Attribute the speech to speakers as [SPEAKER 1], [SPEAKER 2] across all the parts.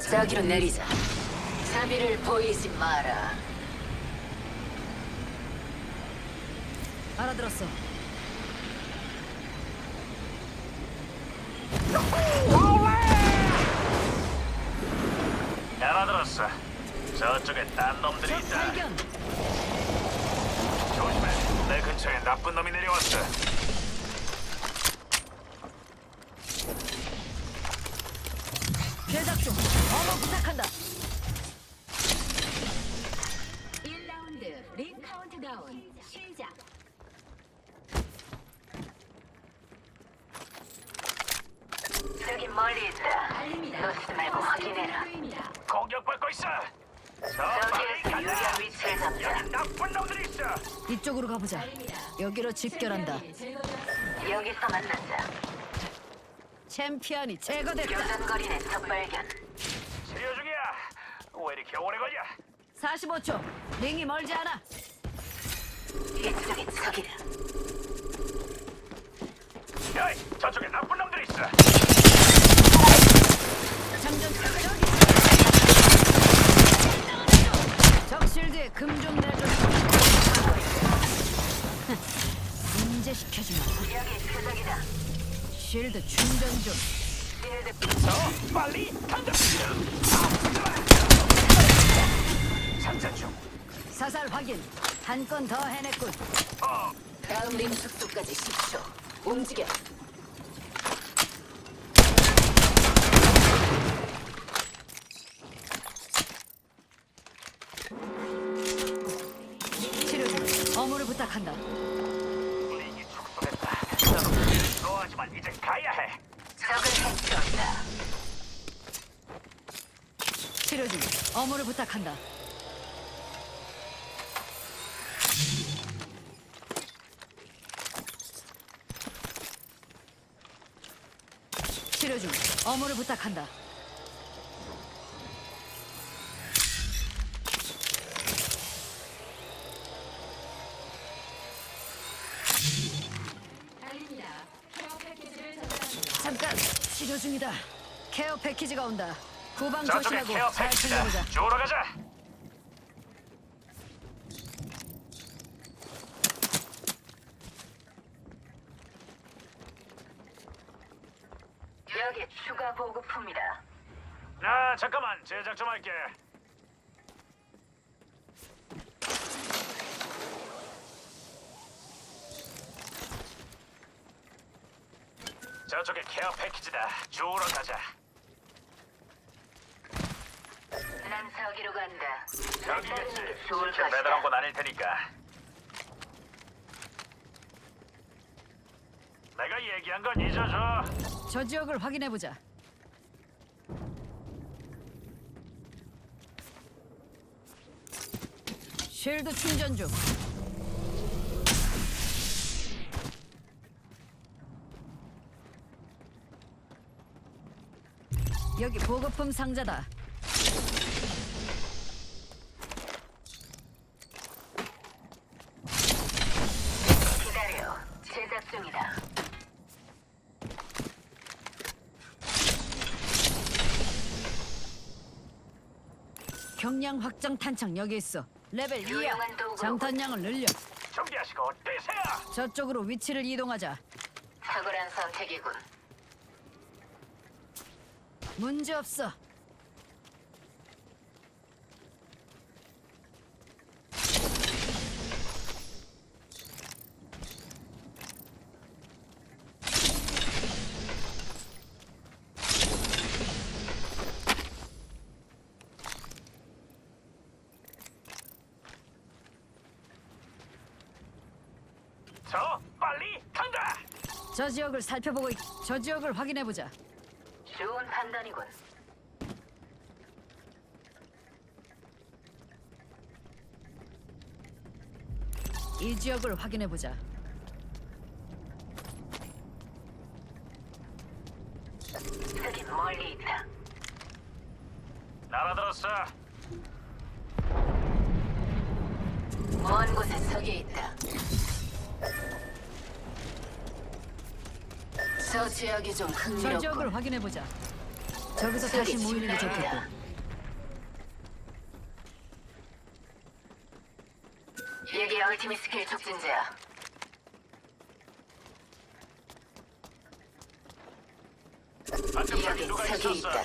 [SPEAKER 1] 저기로 내리자. 자비를 보이지 마라.
[SPEAKER 2] 알아들었어.
[SPEAKER 3] 알아들었어. 저쪽에 딴 놈들이
[SPEAKER 2] 적
[SPEAKER 3] 있다.
[SPEAKER 2] 발견.
[SPEAKER 3] 조심해. 내 근처에 나쁜 놈이 내려왔어.
[SPEAKER 2] 대작 중. 어머 부탁한다.
[SPEAKER 1] 1라운드 링 카운트다운 시작. 저기 멀리 있다. 놓치지 말고 확인해라.
[SPEAKER 3] 공격받고 있어. 저 빨리
[SPEAKER 1] 저기에서 유리한
[SPEAKER 3] 가자.
[SPEAKER 1] 위치를 잡자.
[SPEAKER 3] 여기 나쁜 놈들이 있어.
[SPEAKER 2] 이쪽으로 가보자. 여기로 집결한다.
[SPEAKER 1] 여기서 만나자.
[SPEAKER 2] 챔피언이 제거됐다.
[SPEAKER 1] 교전거리는 첫 발견.
[SPEAKER 3] 이렇게 오래 걸려?
[SPEAKER 2] 45초. 링이 멀지 않아.
[SPEAKER 1] 이쪽이 적이다.
[SPEAKER 3] 야이, 저쪽에 나쁜 놈들이 있어.
[SPEAKER 2] 장전 저기. 적 실드에 금 좀 내줘. 문제 시켜주마.
[SPEAKER 1] 여기 표적이다.
[SPEAKER 2] 실드 충전
[SPEAKER 3] 저 빨리 간다.
[SPEAKER 2] 확인. 한 건 더 해냈군.
[SPEAKER 3] 어,
[SPEAKER 1] 다음 링 숙소까지 10초. 움직여.
[SPEAKER 2] 치료 중. 어무를 부탁한다.
[SPEAKER 3] 링이 축소됐다. 좋아하지만 이제 가야 해.
[SPEAKER 1] 적을 해치웠다.
[SPEAKER 2] 치료 중. 어무를 부탁한다. 어무를 부탁한다. 잠깐 치료 중이다. 케어 패키지가 온다. 구방
[SPEAKER 3] 저쪽에
[SPEAKER 2] 조심하고
[SPEAKER 3] 케어
[SPEAKER 2] 잘
[SPEAKER 3] 패키지다.
[SPEAKER 2] 챙겨보자.
[SPEAKER 3] 주우러 가자.
[SPEAKER 1] 여기 추가 보급품이다.
[SPEAKER 3] 아, 잠깐만. 제작 좀 할게. 저쪽에 케어 패키지다. 주우러 가자.
[SPEAKER 1] 난 저기로 간다.
[SPEAKER 3] 여기겠지.
[SPEAKER 1] 좋을
[SPEAKER 3] 실제 매달한
[SPEAKER 1] 것이다.
[SPEAKER 3] 건 아닐 테니까. 내가 얘기한 건 잊어줘.
[SPEAKER 2] 저 지역을 확인해 보자. 쉴드 충전 중. 여기 보급품 상자다.
[SPEAKER 1] 기다려. 제작 중이다.
[SPEAKER 2] 경량 확장 탄창 여기 있어. 레벨 2야.
[SPEAKER 1] 유용한 도구로.
[SPEAKER 2] 장탄량을 늘려.
[SPEAKER 3] 준비하시고 뛰세요.
[SPEAKER 2] 저쪽으로 위치를 이동하자.
[SPEAKER 1] 탁월한 선택이군.
[SPEAKER 2] 문제 없어.
[SPEAKER 3] 저 빨리 간다.
[SPEAKER 2] 저 지역을 살펴보고 있... 저 지역을 확인해 보자.
[SPEAKER 1] 좋은 판단이군.
[SPEAKER 2] 이 지역을 확인해 보자.
[SPEAKER 1] 저기 멀리 있다.
[SPEAKER 3] 알아들었어.
[SPEAKER 1] 먼 곳에 적이 있다. 저 지역이
[SPEAKER 2] 좀저
[SPEAKER 1] 흥미롭군.
[SPEAKER 2] 지역을 확인해 보자. 저기서 다시 모이는 게 좋겠고.
[SPEAKER 1] 여기 얼티밋 스킬 촉진제야. 여기
[SPEAKER 3] 누가
[SPEAKER 1] 적이
[SPEAKER 3] 있었어?
[SPEAKER 1] 있다.
[SPEAKER 3] 와,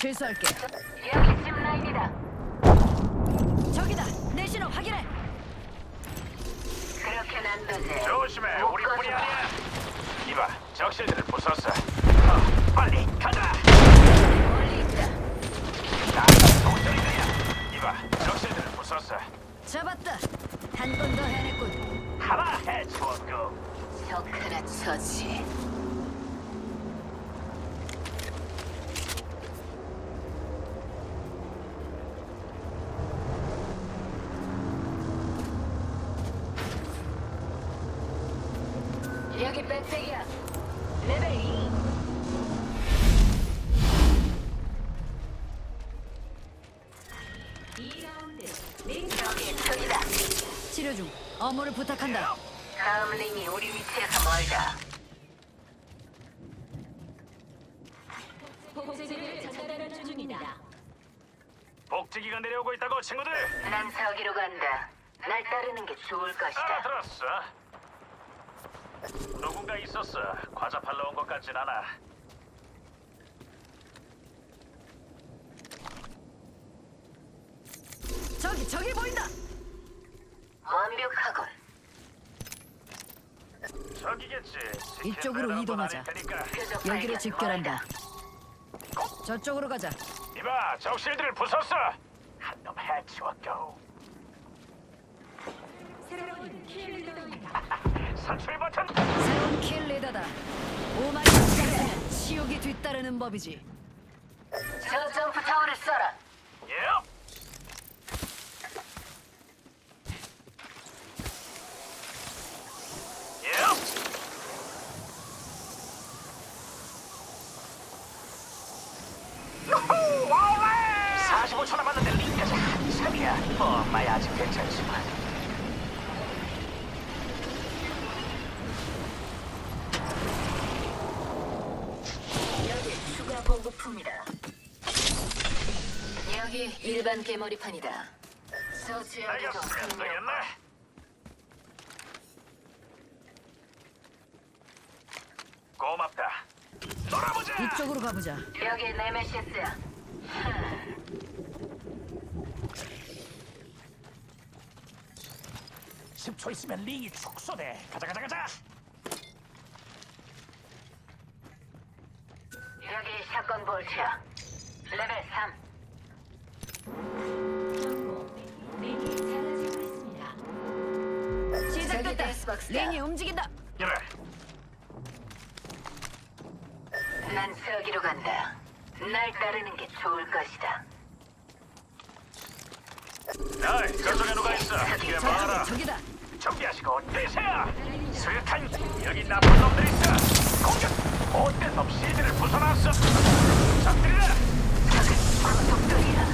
[SPEAKER 2] 취소할게.
[SPEAKER 1] 여기 집 라인이다.
[SPEAKER 2] 저기다. 내 신호 확인해.
[SPEAKER 1] 그렇게 안 되지.
[SPEAKER 3] 조심해,
[SPEAKER 1] 못
[SPEAKER 3] 우리뿐이
[SPEAKER 1] 가져가.
[SPEAKER 3] 아니야. 이봐, 적실들을 부쉈어. 어, 빨리 가자.
[SPEAKER 1] 멀리 있다.
[SPEAKER 3] 나 동전이야. 이봐, 적실들을 부쉈어.
[SPEAKER 2] 잡았다. 한 번 더 해냈군.
[SPEAKER 3] 하나 해치웠고.
[SPEAKER 1] 적 하나 처치. 여기 백팩이야. 레벨 2. 여기 저기다.
[SPEAKER 2] 치료 중. 업무를 부탁한다.
[SPEAKER 1] 다음 링이 우리 위치에서 멀다.
[SPEAKER 3] 복지기가 내려오고 있다고 친구들.
[SPEAKER 1] 난 저기로 간다. 날 따르는 게 좋을
[SPEAKER 3] 아,
[SPEAKER 1] 것이다.
[SPEAKER 3] 들었어. 누군가 있었어. 과자 팔러 온 것 같진 않아.
[SPEAKER 2] 저기 저기 보인다.
[SPEAKER 1] 완벽하군.
[SPEAKER 3] 저기겠지.
[SPEAKER 2] 이쪽으로 이동하자.
[SPEAKER 3] 아닐 테니까.
[SPEAKER 1] 표적
[SPEAKER 2] 여기로
[SPEAKER 1] 발견
[SPEAKER 2] 집결한다. 저쪽으로 가자.
[SPEAKER 3] 이봐, 적실들을 부쉈어. 한 놈 해치웠고. 선출 버튼.
[SPEAKER 2] 새로운 킬 리더다. 오마이 갓이면 치욕이 뒤따르는 법이지.
[SPEAKER 1] 저 점프 타워를 쏴라.
[SPEAKER 3] 예. 예. 45초 남았는데 링까지 한참이야. 엄마야 아직 괜찮지만.
[SPEAKER 1] 여기 추가 보급품이다. 저
[SPEAKER 3] 알겠어,
[SPEAKER 1] 큰 명.
[SPEAKER 3] 되겠네. 고맙다. 놀아보자.
[SPEAKER 2] 이쪽으로 가보자.
[SPEAKER 1] 여기 네메시스야.
[SPEAKER 3] 10초 있으면 링이 축소돼. 가자, 가자, 가자.
[SPEAKER 1] 여기 샷건 볼트야.
[SPEAKER 2] 링이 움직인다.
[SPEAKER 3] 그래.
[SPEAKER 1] 난 저기로 간다. 날 따르는 게 좋을 것이다.
[SPEAKER 3] 야, 저쪽에 누가 있어? 이게?
[SPEAKER 2] 저쪽이 저기다.
[SPEAKER 3] 준비하시고 뛰세요. 수류탄 여기 나쁜 놈들 있어. 공격. 못된 놈 시드를 부숴놨어. 적들이다.
[SPEAKER 1] 속도리야.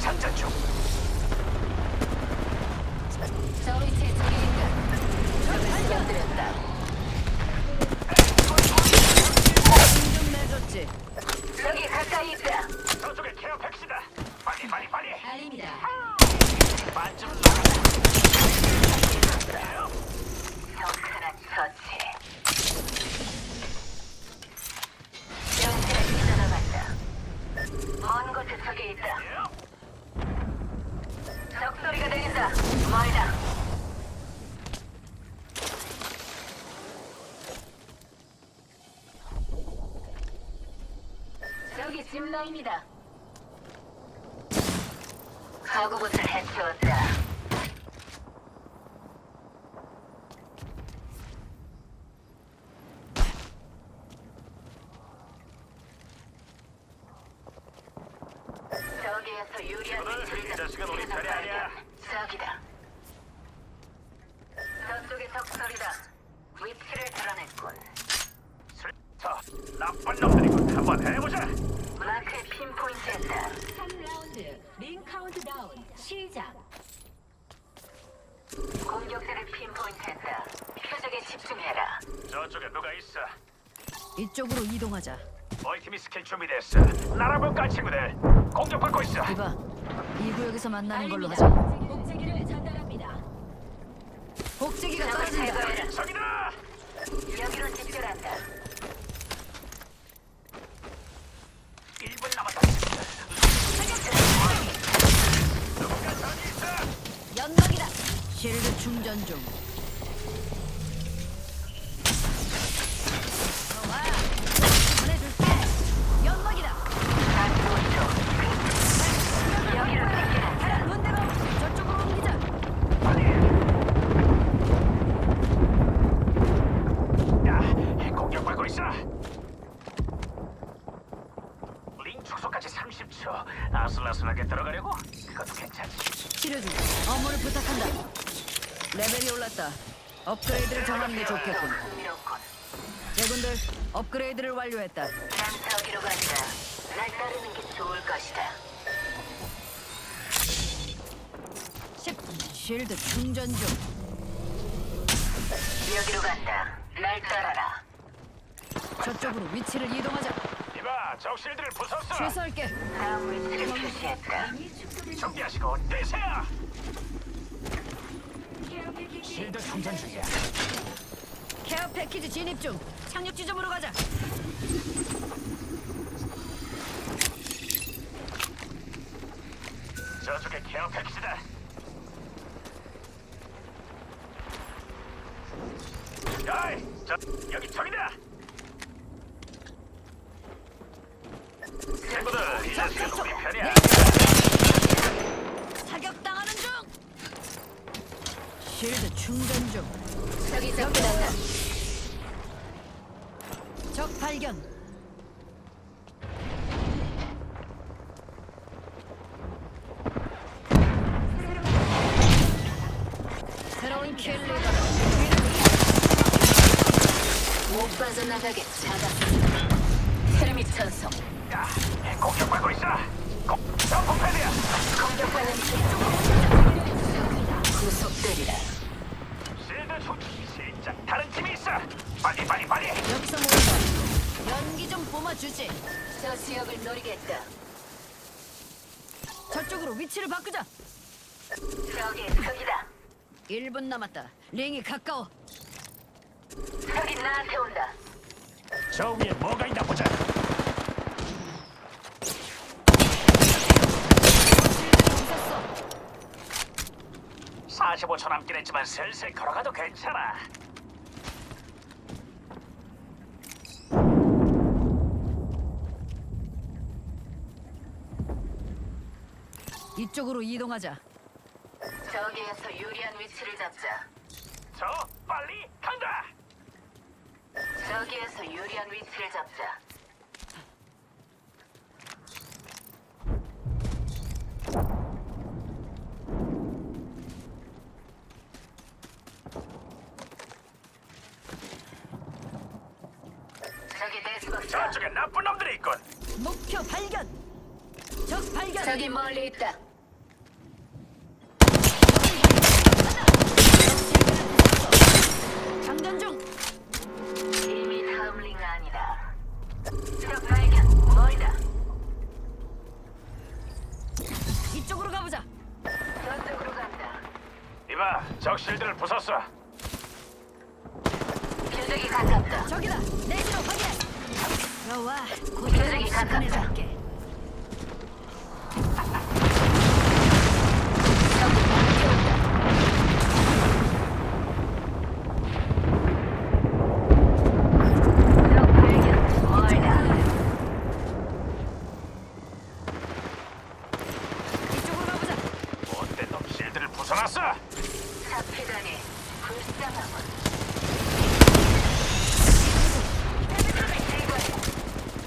[SPEAKER 3] 장전 중. 저쪽에 케어 백시다. 빨리 빨리 빨리. 반쯤.
[SPEAKER 1] 먼 곳에 적이 있다. 적 소리가 들린다. 멀다. 저기 짚라인이다. 가구봇을 해치웠다. 저기에서 유리한 빛을
[SPEAKER 3] 이 자식은 우리 편이 아니야.
[SPEAKER 1] 저기다. 저쪽에 적설이다. 위치를 드러냈군.
[SPEAKER 3] 술- 저 나쁜 놈들이군. 한번 해보자.
[SPEAKER 1] 마크에 핀포인트했다.
[SPEAKER 4] 3라운드 링 카운트다운 시작.
[SPEAKER 1] 공격자를 핀포인트했다. 표적에 집중해라.
[SPEAKER 3] 저쪽에 누가 있어?
[SPEAKER 2] 이쪽으로 이동하자.
[SPEAKER 3] 너희 팀이 스킬 준비됐어. 날아볼까 친구들? 공격받고 있어.
[SPEAKER 2] 이봐, 이 구역에서 만나는 걸로. 하자.
[SPEAKER 4] 복제기를 전달합니다.
[SPEAKER 2] 복제기가 떨어진다.
[SPEAKER 3] 저기다.
[SPEAKER 1] 여기로 집결한다.
[SPEAKER 3] 1분 남았다. 누군가 저기 있어.
[SPEAKER 2] 연막이다. 실드 충전 중.
[SPEAKER 3] 아슬아슬하게 들어가려고? 그것도 괜찮지.
[SPEAKER 2] 치료 중. 업무를 부탁한다. 레벨이 올랐다. 업그레이드를 정하는 게 좋겠군. 제군들, 업그레이드를 완료했다.
[SPEAKER 1] 난 저기로 간다. 날 따르는 게 좋을 것이다.
[SPEAKER 2] 10분 쉴드 충전 중.
[SPEAKER 1] 여기로 간다. 날 따라라.
[SPEAKER 2] 저쪽으로 위치를 이동하자.
[SPEAKER 3] 이봐, 적실들을 부쉈어.
[SPEAKER 2] 최소할게.
[SPEAKER 1] 다음 위치를 표시했다.
[SPEAKER 3] 준비하시고 뛰세요. 실드 충전 중이야.
[SPEAKER 2] 케어 패키지 진입 중. 착륙 지점으로 가자.
[SPEAKER 3] 저쪽에 케어 패키지다. 야이, 저 여기 저기다. 친구들, 이제
[SPEAKER 2] 적,
[SPEAKER 3] 우리 편이야.
[SPEAKER 2] 사격당하는 중. 쉴드 충전 중.
[SPEAKER 1] 저기 접근한다.
[SPEAKER 2] 적 발견. 새로운 킬리더.
[SPEAKER 1] 못 빠져나가게 잡았어. 테르미 천성.
[SPEAKER 3] 야, 공격받고 있어. 공, 점프 패드야.
[SPEAKER 1] 공격받는 중. 구속되리라.
[SPEAKER 2] 뿜어주지.
[SPEAKER 1] 저 지역을 노리겠다.
[SPEAKER 2] 저쪽으로 위치를 바꾸자.
[SPEAKER 1] 저기 저기다.
[SPEAKER 2] 1분 남았다. 링이 가까워.
[SPEAKER 1] 저기 나한테 온다.
[SPEAKER 3] 저 위에 뭐가 있나 보자.
[SPEAKER 2] 있었어.
[SPEAKER 3] 45초 남긴 했지만 슬슬 걸어가도 괜찮아.
[SPEAKER 2] 이쪽으로 이동하자.
[SPEAKER 1] 저기에서 유리한 위치를 잡자.
[SPEAKER 3] 저 빨리 간다.
[SPEAKER 1] 저기에서 유리한 위치를 잡자. 저기.
[SPEAKER 3] 저쪽에 나쁜 놈들이 있군.
[SPEAKER 2] 목표 발견. 적 발견.
[SPEAKER 1] 저기 멀리 있다. 적
[SPEAKER 3] 실드를 부쉈어.
[SPEAKER 1] 표적이 가깝다.
[SPEAKER 2] 저기다. 내지로 확인. 들어와.
[SPEAKER 1] 표정이
[SPEAKER 2] 시간에
[SPEAKER 1] 가깝다.
[SPEAKER 2] 이쪽으로 가보자.
[SPEAKER 3] 못된 놈 실드를 부숴놨어.
[SPEAKER 1] 잡히다니 불쌍하군.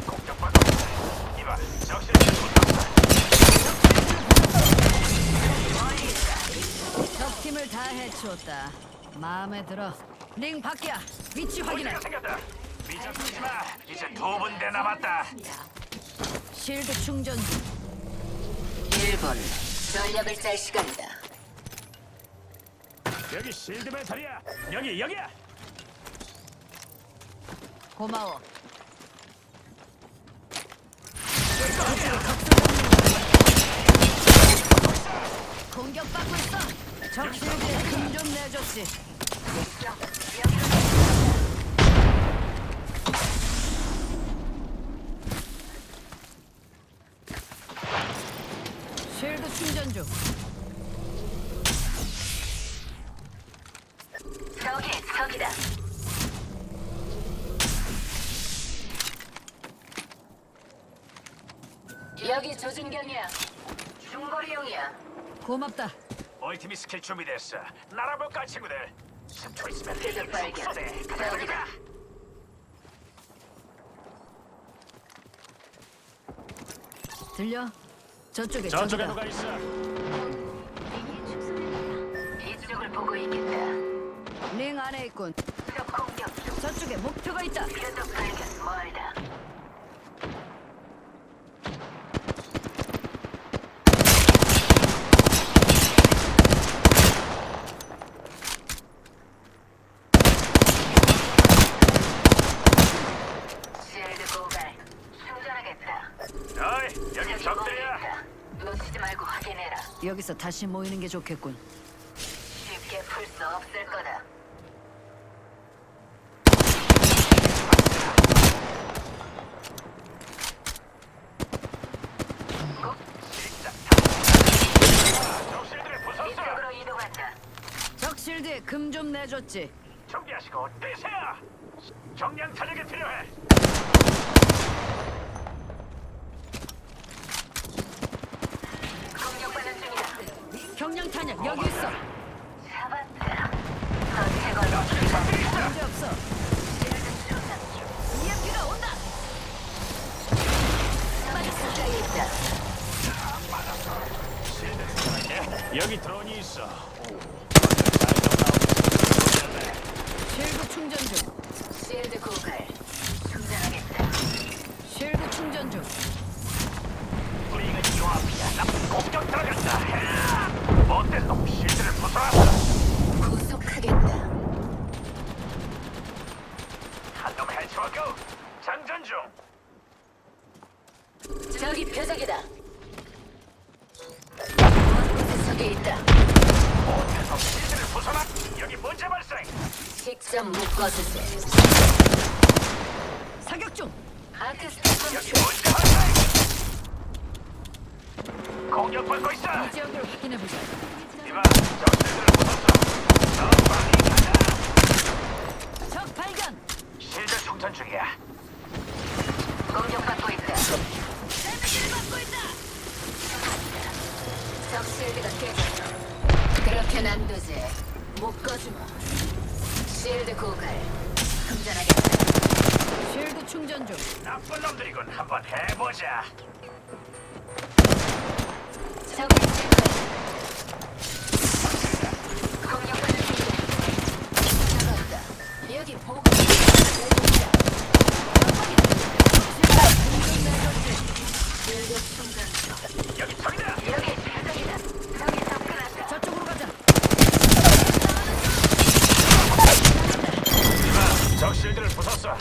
[SPEAKER 3] 공격받고 있어. 이봐, 적 실드를 부쉈어.
[SPEAKER 2] 적 팀을 다 해치웠다. 마음에 들어. 링 밖이야. 위치 확인해.
[SPEAKER 3] 생겼다. 미적 쓰지 마. 이제 두 분대 남았다.
[SPEAKER 2] 실드 충전 중.
[SPEAKER 1] 1분. 전략을 짤 시간이다.
[SPEAKER 3] 여기 실드 배터리야. 여기 여기야.
[SPEAKER 2] 고마워. 공격받고 있어. 적 실드에 금좀 내줬지. 실드 충전 중.
[SPEAKER 1] 저기 저기다. 조준경이야. 중거리용이야.
[SPEAKER 2] 고맙다.
[SPEAKER 3] 우리 팀이 스킬 준비됐어. 날아볼까 친구들. 10초 있으면
[SPEAKER 1] 표적 발견.
[SPEAKER 3] 쏘대.
[SPEAKER 1] 저기다.
[SPEAKER 2] 들려? 저쪽에
[SPEAKER 3] 저쪽에. 누가 있어?
[SPEAKER 1] 이쪽을 보고 있겠다.
[SPEAKER 2] 링 안에 있군.
[SPEAKER 1] 적 공격 중.
[SPEAKER 2] 저쪽에 목표가 있다.
[SPEAKER 1] 표적 발견 멀다. 실드 고갈. 충전하겠다.
[SPEAKER 3] 어이 여기
[SPEAKER 1] 저기
[SPEAKER 3] 적들이야.
[SPEAKER 1] 모이겠다. 놓치지 말고 확인해라.
[SPEAKER 2] 여기서 다시 모이는 게 좋겠군.
[SPEAKER 1] 쉽게 풀 수 없을 거다.
[SPEAKER 3] 적 실드를 부쉈어.
[SPEAKER 1] 이쪽으로 이동한다.
[SPEAKER 2] 적 실드에 금 좀 내줬지.
[SPEAKER 3] 준비하시고 뛰세요. 정량 타격이 필요해.
[SPEAKER 1] 공격받는
[SPEAKER 2] 경량 탄약 여기 있어.
[SPEAKER 1] 잡았다.
[SPEAKER 2] 문제 없어. 온다.
[SPEAKER 1] 있다.
[SPEAKER 3] 예, 여기 드론이 있어.
[SPEAKER 2] 실드 충전 중.
[SPEAKER 1] 실드 고갈. 충전하겠다.
[SPEAKER 2] 실드 충전 중.
[SPEAKER 3] 우리가 이 앞이야. 나 공격 들어간다. 해! 못된 놈 실드를 부숴놨어.
[SPEAKER 1] 구속하겠다.
[SPEAKER 3] 한놈 해치웠고 장전 중.
[SPEAKER 1] 저기 표적이다. 저기 있다.
[SPEAKER 3] 못된 놈 실드를 부숴놨. 여기 문제 발생.
[SPEAKER 1] 직접 묶어주지.
[SPEAKER 2] 사격 중.
[SPEAKER 3] 여기
[SPEAKER 1] 아크스타
[SPEAKER 3] 문제 발생. 공격받고 있어.
[SPEAKER 2] 이 지역을 확인해 보자.
[SPEAKER 3] 적
[SPEAKER 2] 발견.
[SPEAKER 3] 실드 충전 중이야.
[SPEAKER 1] 공격받고 있다.
[SPEAKER 2] 를 받고 있다.
[SPEAKER 1] 적 실드가 깨졌어. 그렇게는 안 되지. 묶어주마. 실드 고갈. 충전하겠다.
[SPEAKER 2] 실드 충전 중.
[SPEAKER 3] 나쁜 놈들이군. 한번 해보자.
[SPEAKER 1] 적을 제거해. 공격받는 중이다. 잡았다. 여기 보고. 실드 충전 중.
[SPEAKER 3] 여기 적이다.
[SPEAKER 1] 여기 표적이다. 적이 접근한다.
[SPEAKER 2] 저쪽으로 가자.
[SPEAKER 3] 이봐, 적 실드를 부쉈어.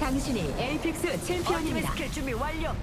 [SPEAKER 4] 당신이 엘픽스 챔피언입니다.
[SPEAKER 2] 스킬 준비 완료.